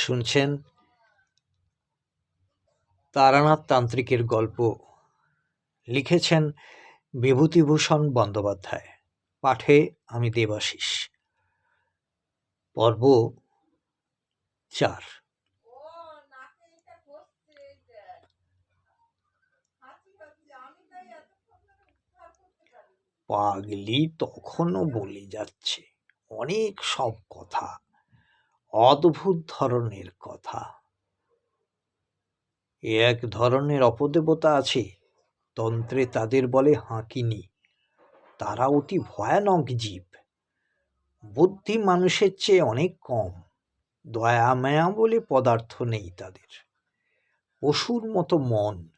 শুনছেন? তারানাথ তান্ত্রিকের গল্প লিখেছেন বিভূতিভূষণ বন্দ্যোপাধ্যায়। পাঠে আমি দেবাশিস। পর্ব চার। পাগলি তখনও বলে যাচ্ছে অনেক সব কথা। অদ্ভুত ধরনের কথা। এ এক ধরনের অপদেবতা আছে, তন্ত্রে তাদের বলে হাঁকিনি। তারা অতি ভয়ানক জীব। বুদ্ধি মানুষের চেয়ে অনেক কম। দয়া, মায়া বলে পদার্থ নেই তাদের। পশুর মতো মন,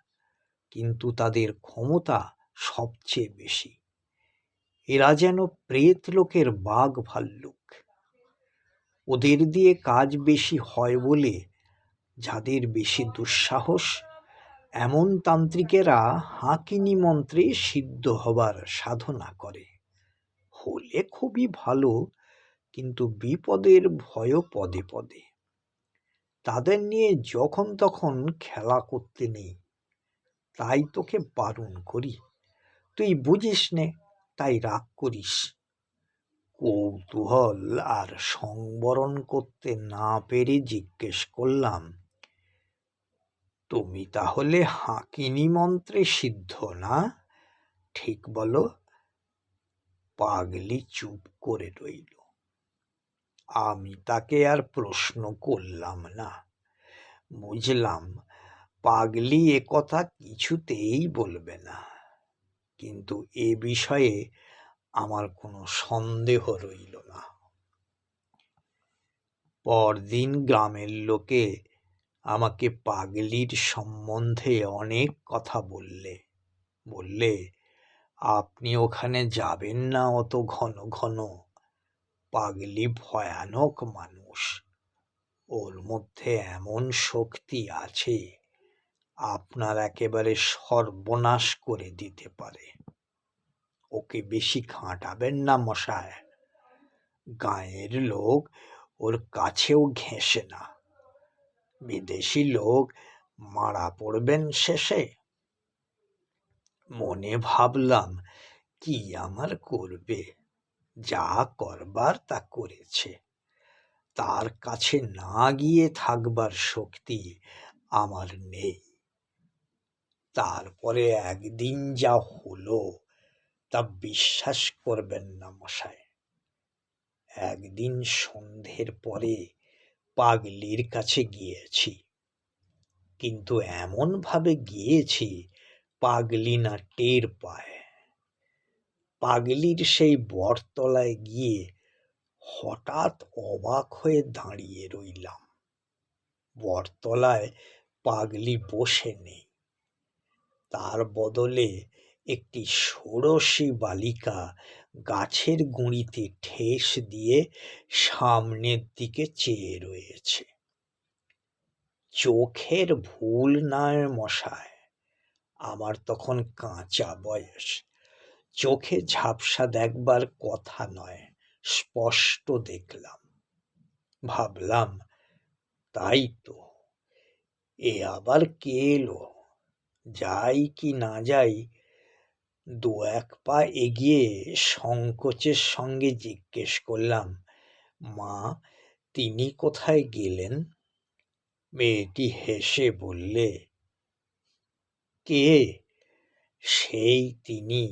কিন্তু তাদের ক্ষমতা সবচেয়ে বেশি। এরা যেন প্রেত লোকের বাঘ ভাল্লুক। ওদের দিয়ে কাজ বেশি হয় বলে যাদের বেশি দুঃসাহস, এমন তান্ত্রিকেরা হাঁকিনি মন্ত্রে সিদ্ধ হবার সাধনা করে। হলে খুবই ভালো, কিন্তু বিপদের ভয়ও পদে পদে। তাদের নিয়ে যখন তখন খেলা করতে নেই। তাই তোকে বারণ করি। তুই বুঝিস নে, তাই রাগ করিস। কৌতূহল আর সংবরণ করতে না পেরে জিজ্ঞেস করলাম, তুমি তাহলে হাঁকিনি মন্ত্রে সিদ্ধ না? ঠিক বলো। পাগলি চুপ করে রইল। আমি তাকে আর প্রশ্ন করলাম না। বুঝলাম, পাগলি এ কথা কিছুতেই বলবে না। কিন্তু এ বিষয়ে আমার কোনো সন্দেহ রইল না। পরদিন গ্রামের লোকে আমাকে পাগলির সম্বন্ধে অনেক কথা বললে। বললে, আপনি ওখানে যাবেন না অত ঘন ঘন। পাগলি ভয়ানক মানুষ। ওর মধ্যে এমন শক্তি আছে, আপনার একেবারে সর্বনাশ করে দিতে পারে। ওকে বেশি খাঁটাবেন না মশায় গাঁয়ের লোক ওর কাছেও ঘেঁষে না। বিদেশি লোক মারা পড়বেন শেষে। মনে ভাবলাম, কি আমার করবে? যা করবার তা করেছে। তার কাছে না গিয়ে থাকবার শক্তি আমার নেই। তারপরে একদিন যা হলো তা বিশ্বাস করবেন না মশায়। একদিন সন্ধ্যের পরে পাগলির কাছে গিয়েছি। কিন্তু এমনভাবে গিয়েছি পাগলি না টের পায়। পাগলির সেই বটতলায় গিয়ে হঠাৎ অবাক হয়ে দাঁড়িয়ে রইলাম। বটতলায় পাগলি বসে নেই। তার বদলে একটি ষোড়শী বালিকা গাছের গুঁড়িতে ঠেস দিয়ে সামনের দিকে চেয়ে রয়েছে। চোখের ভুল নয় মশায়, আমার তখন কাঁচা বয়স। চোখে ঝাপসা দেখবার কথা নয়, স্পষ্ট দেখলাম। ভাবলাম, তাই তো। এ আবার কে এলো? যাই কি না যাই দু এক পা এগিয়ে সংকোচের সঙ্গে জিজ্ঞেস করলাম, মা, তিনি কোথায় গেলেন? মেয়েটি হেসে বললে, কে? সেই তিনি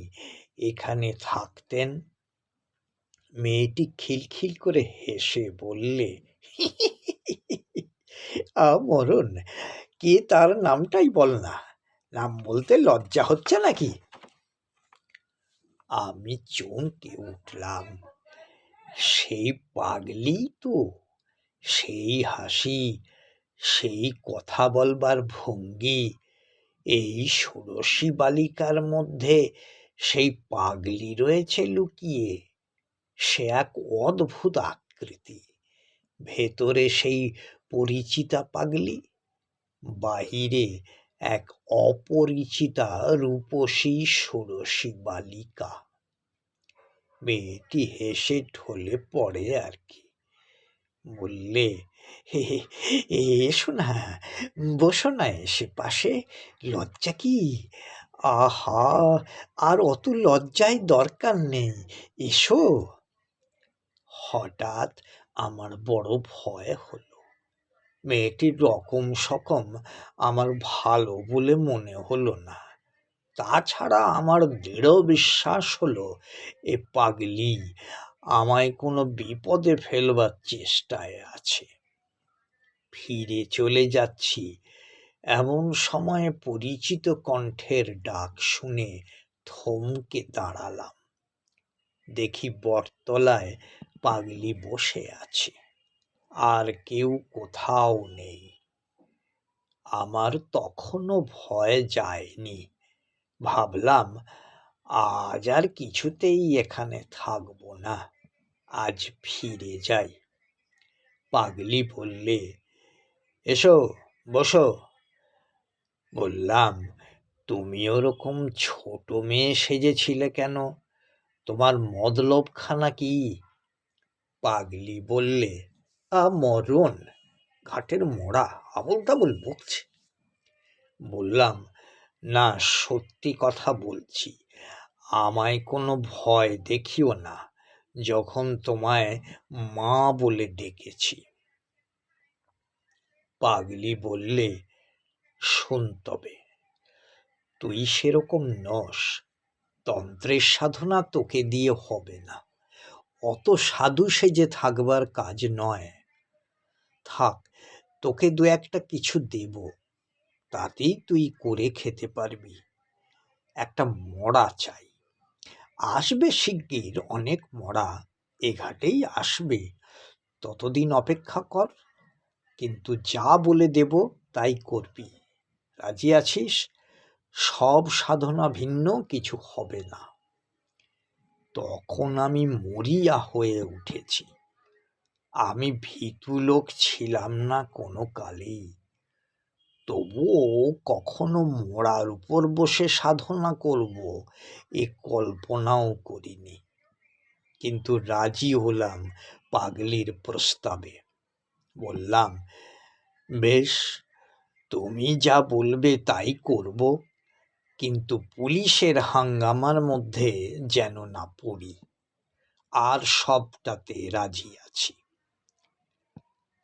এখানে থাকতেন? মেয়েটি খিলখিল করে হেসে বললে মরণ কে তার নামটাই বল না। নাম বলতে লজ্জা হচ্ছে নাকি? আমি চমকে উঠলাম। সেই পাগলি তো, সেই হাসি, সেই কথা বলবার ভঙ্গি, এই ষোড়শী বালিকার মধ্যে সেই পাগলি রয়েছে লুকিয়ে, সে এক অদ্ভুত আকৃতি। ভেতরে সেই পরিচিতা পাগলি, বাহিরে এক অপরিচিতা রূপসী ষোড়শী বালিকা। মেয়েটি হেসে ঢলে পড়ে আর কি। বললে এসো না, বসো না এসে পাশে, লজ্জা কি? আহা, আর অত লজ্জায় দরকার নেই, এসো। হঠাৎ আমার বড় ভয় হলো। মেয়েটির রকম সকম আমার ভালো বলে মনে হলো না। তাছাড়া আমার দৃঢ় বিশ্বাস হলো, এ পাগলি আমায় কোনো বিপদে ফেলবার চেষ্টায় আছে। ফিরে চলে যাচ্ছি, এমন সময়ে পরিচিত কণ্ঠের ডাক শুনে থমকে দাঁড়ালাম। দেখি বটতলায় পাগলি বসে আছে। আর কেউ কোথাও নেই। আমার তখনও ভয় যায়নি। ভাবলাম, আজ আর কিছুতেই এখানে থাকব না, আজ ফিরে যাই। পাগলি বললে, এসো, বসো। বললাম, তুমি ওরকম ছোট মেয়ে সেজেছিলে কেন? তোমার মদলবখানা কি? পাগলি বললে মরণ, ঘাটের মোড়া আবল তাবল বকছে। বললাম, না, সত্যি কথা বলছি। আমায় কোনো ভয় দেখিও না, যখন তোমায় মা বলে ডেকেছি। পাগলি বললে, শোন তবে, তুই সেরকম নস, তন্ত্রের সাধনা তোকে দিয়ে হবে না। অত সাধু সেজে থাকবার কাজ নয়। থাক, তোকে দু একটা কিছু দেব। তাতেই তুই করে খেতে পারবি। একটা মরা চাই। আসবে শিগগির অনেক মরা এ ঘাটেই আসবে। ততদিন অপেক্ষা কর, কিন্তু যা বলে দেব তাই করবি। রাজি আছিস? সব সাধনা ভিন্ন, কিছু হবে না। তখন আমি মরিয়া হয়ে উঠেছি। আমি ভীতু লোক ছিলাম না কোনো কালেই। তবুও কখনো মোড়ার উপর বসে সাধনা করব এ কল্পনাও করিনি। কিন্তু রাজি হলাম পাগলির প্রস্তাবে। বললাম, বেশ, তুমি যা বলবে তাই করব, কিন্তু পুলিশের হাঙ্গামার মধ্যে যেন না পড়ি। আর সবটাতে রাজি আছি।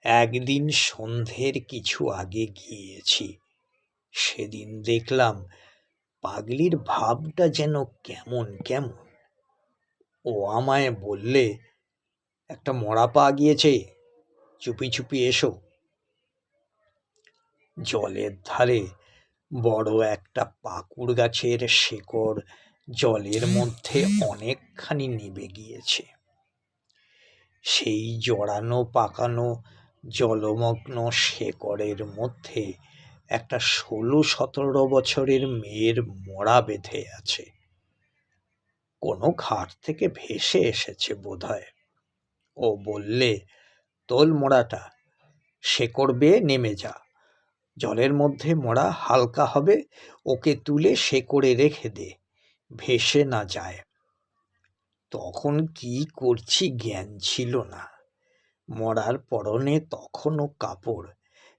একদিন সন্ধ্যের কিছু আগে গিয়েছি। সেদিন দেখলাম পাগলির ভাবটা যেন কেমন কেমন। ও আমায় বললে, একটা মরা পা গিয়েছে, চুপি চুপি এসো। জলের ধারে বড় একটা পাকুড় গাছের শেকড় জলের মধ্যে অনেকখানি নিবে গিয়েছে। সেই জড়ানো, পাকানো জলমগ্ন শেকড়ের মধ্যে একটা ষোলো সতেরো বছরের মেয়ের মোড়া বেঁধে আছে। কোনো ঘাট থেকে ভেসে এসেছে বোধহয়। ও বললে, তোল মোড়াটা, শেকড় বেয়ে নেমে যা। জলের মধ্যে মোড়া হালকা হবে, ওকে তুলে শেকড়ে রেখে দে, ভেসে না যায়। তখন কি করছি জ্ঞান ছিল না। মরার পরনে তখনও কাপড়,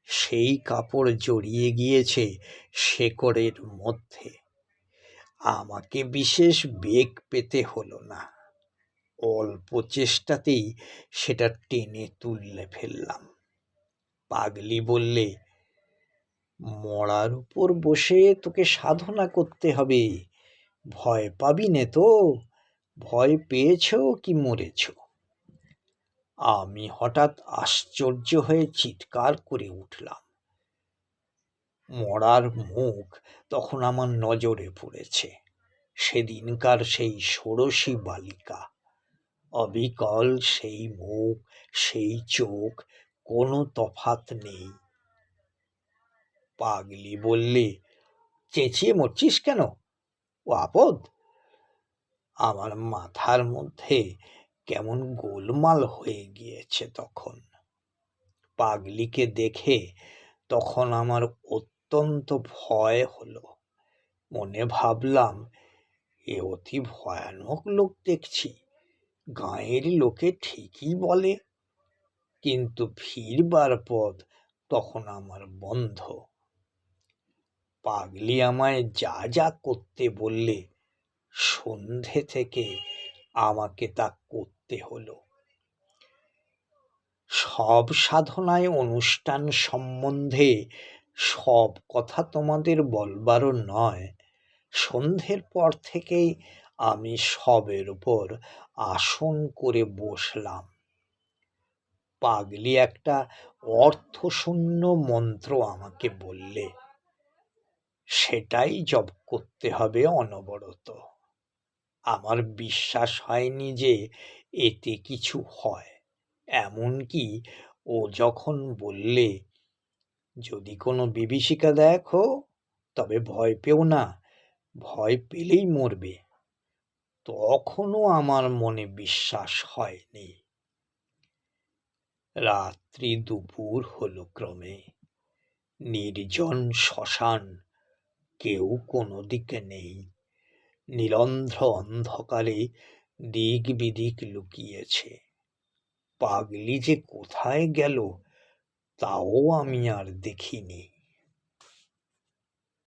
সেই কাপড় জড়িয়ে গিয়েছে শেকড়ের মধ্যে। আমাকে বিশেষ বেগ পেতে হলো না। অল্প চেষ্টাতেই সেটা টেনে তুললে ফেললাম। পাগলি বললে, মরার উপর বসে তোকে সাধনা করতে হবে। ভয় পাবি নে তো। ভয় পেয়েছ কি মরেছ? আমি হঠাৎ আশ্চর্য হয়ে চিৎকার করে উঠলাম। মরার মুখ তখন আমার নজরে পড়েছে। সেদিনকার সেই ষোড়শী বালিকা। অবিকল সেই মুখ, সেই চোখ, কোনো তফাত নেই। পাগলি বললে, চেঁচিয়ে মরছিস কেন? ও আপদ? আমার মাথার মধ্যে কেমন গোলমাল হয়ে গিয়েছে তখন। পাগলিকে দেখে তখন আমার অত্যন্ত ভয় হলো। মনে ভাবলাম, এ অতি ভয়ানক লোক দেখছি। গাঁয়ের লোকে ঠিকই বলে। কিন্তু ফিরবার পথ তখন আমার বন্ধ। পাগলি আমায় যা যা করতে বললে, সন্ধে থেকে আমাকে তা করতে হলো। সব সাধনায় অনুষ্ঠান সম্বন্ধে সব কথা তোমাদের বলবারও নয়। সন্ধ্যের পর থেকেই আমি সবের উপর আসন করে বসলাম। পাগলি একটা অর্থশূন্য মন্ত্র আমাকে বললে, সেটাই জপ করতে হবে অনবরত। আমার বিশ্বাস হয়নি যে এতে কিছু হয়। এমনকি ও যখন বললে, যদি কোনো বিভীষিকা দেখো তবে ভয় পেও না, ভয় পেলেই মরবে। তখনও আমার মনে বিশ্বাস হয়নি। রাত্রি দুপুর হলো ক্রমে। নির্জন শ্মশান কেউ কোনো দিকে নেই। নীলন্ধ্র অন্ধকারে দিক বিদিক লুকিয়েছে। পাগলি যে কোথায় গেল তাও আমি আর দেখিনি।